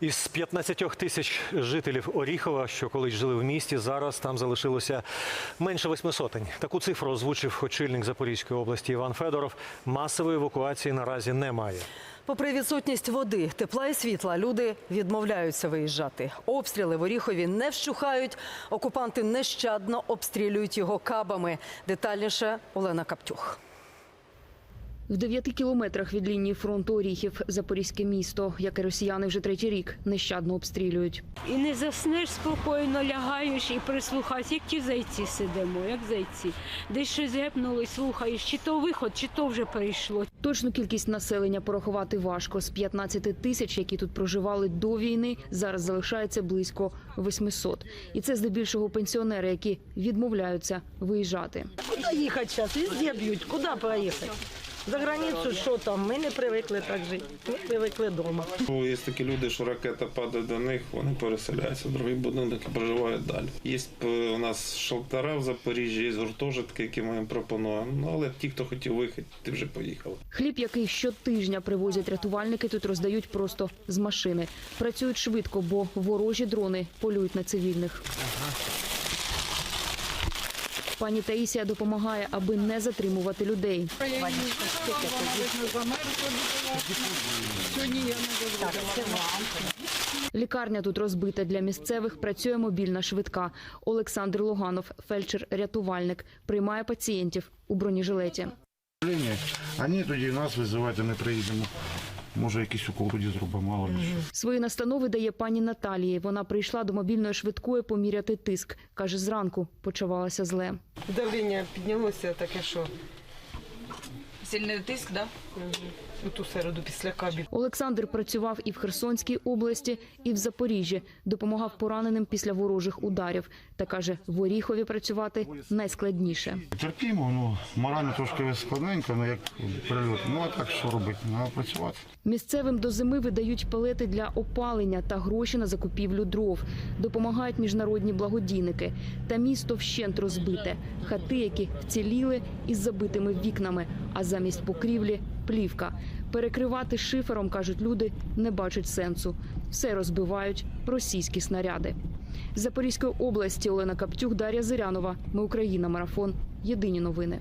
Із 15 тисяч жителів Оріхова, що колись жили в місті, зараз там залишилося менше восьми сотень. Таку цифру озвучив очільник Запорізької області Іван Федоров. Масової евакуації наразі немає. Попри відсутність води, тепла і світла, люди відмовляються виїжджати. Обстріли в Оріхові не вщухають. Окупанти нещадно обстрілюють його кабами. Детальніше Олена Каптюх. В дев'яти кілометрах від лінії фронту Оріхів Запорізьке місто, яке росіяни вже третій рік нещадно обстрілюють. І не заснеш спокійно, лягаєш і прислухаєшся, як ті зайці сидимо, як зайці. Десь щось гепнули, слухаєш, чи то виход, чи то вже перейшло. Точну кількість населення порахувати важко. З 15 тисяч, які тут проживали до війни, зараз залишається близько 800. І це здебільшого пенсіонери, які відмовляються виїжджати. Куда їхати зараз? Везде б'ють. Куди проїхати? За границю що там? Ми не привикли так жити. Ми привикли вдома. Ну, Є такі люди, що ракета падає до них, вони переселяються в другий будинок і проживають далі. Є е, у нас шелтера в Запоріжжі, є гуртожитки, які ми їм пропонуємо. Ну але ті, хто хотів виїхати, ти вже поїхали. Хліб, який щотижня привозять рятувальники, тут роздають просто з машини. Працюють швидко, бо ворожі дрони полюють на цивільних. Пані Таїсія допомагає, аби не затримувати людей. Лікарня тут розбита для місцевих. Працює мобільна швидка. Олександр Луганов, фельдшер-рятувальник, приймає пацієнтів у бронежилеті. Ані тоді нас визивають, а ми приїдемо. Може, якийсь укол тоді зробимо, мало ли. Свої настанови дає пані Наталії. Вона прийшла до мобільної швидкої поміряти тиск. Каже, зранку почувалася зле. Давлення піднялося таке, що Сильний тиск, да? У ту середу після кабі. Олександр працював і в Херсонській області, і в Запоріжжі. Допомагав пораненим після ворожих ударів. Та каже, в Оріхові працювати найскладніше. Терпімо, ну, морально трошки складненько, ну як прильот. Ну а так що робити? Треба працювати. Місцевим до зими видають пелети для опалення та гроші на закупівлю дров. Допомагають міжнародні благодійники. Та місто вщент розбите. Хати, які вціліли із забитими вікнами, а замість покрівлі плівка. Перекривати шифером, кажуть люди, не бачать сенсу. Все розбивають російські снаряди. Запорізької області Олена Каптюк, Дар'я Зирянова. Ми Україна. Марафон. Єдині новини.